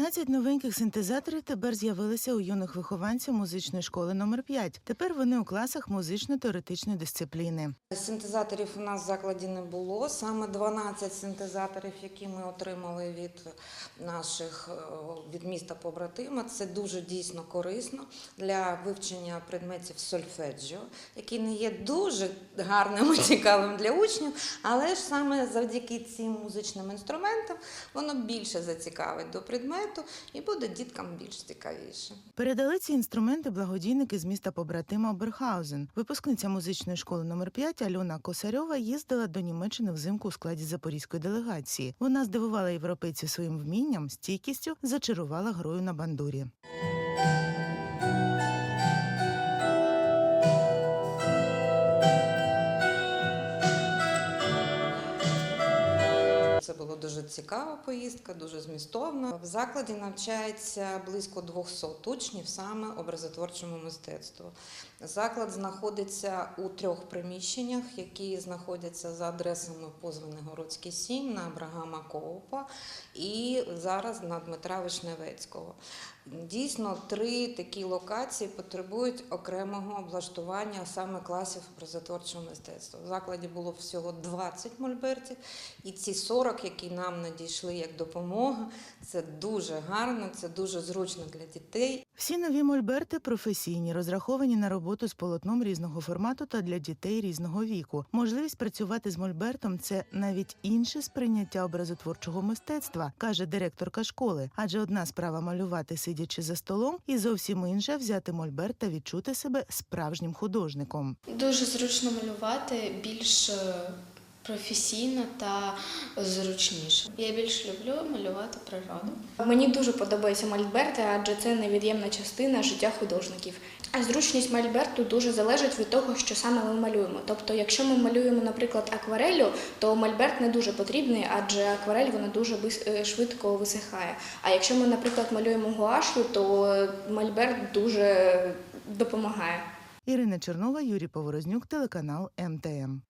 12 новеньких синтезаторів тепер з'явилися у юних вихованців музичної школи номер 5 Тепер вони у класах музично-теоретичної дисципліни. Синтезаторів у нас в закладі не було. Саме 12 синтезаторів, які ми отримали від наших е, від міста побратима. Це дуже дійсно корисно для вивчення предметів сольфеджіо, які не є дуже гарним і цікавим для учнів, але ж саме завдяки цим музичним інструментам воно більше зацікавить до предмету і буде діткам більш цікавіше. Передали ці інструменти благодійники з міста побратима Берхаузен. Випускниця музичної школи номер 5 Альона Косарьова їздила до Німеччини взимку у складі запорізької делегації. Вона здивувала європейців своїм вмінням, стійкістю, зачарувала грою на бандурі. Цікава поїздка, дуже змістовна. В закладі навчається близько 200 учнів саме образотворчому мистецтву. Заклад знаходиться у трьох приміщеннях, які знаходяться за адресами Позвенигородський 7 на Абрагама Коупа і зараз на Дмитра Вишневецького. Дійсно, три такі локації потребують окремого облаштування саме класів образотворчого мистецтва. В закладі було всього 20 мольбертів, і ці 40, які нам надійшли як допомога, це дуже гарно, це дуже зручно для дітей. Всі нові мольберти професійні, розраховані на роботу з полотном різного формату та для дітей різного віку. Можливість працювати з мольбертом це навіть інше сприйняття образотворчого мистецтва, каже директорка школи. Адже одна справа малювати сидячи за столом, і зовсім інша взяти мольберт та відчути себе справжнім художником. Дуже зручно малювати, більш е, професійно та зручніше. Я більш люблю малювати природу. Мені дуже подобаються мольберти, адже це невід'ємна частина життя художників. А зручність мольберту дуже залежить від того, що саме ми малюємо. Тобто, якщо ми малюємо, наприклад, аквареллю, то мольберт не дуже потрібний, адже акварель вона дуже е, швидко висихає. А якщо ми, наприклад, малюємо гуашу, то мольберт дуже допомагає. Ірина Чернова, Юрій Поворознюк, телеканал МТМ.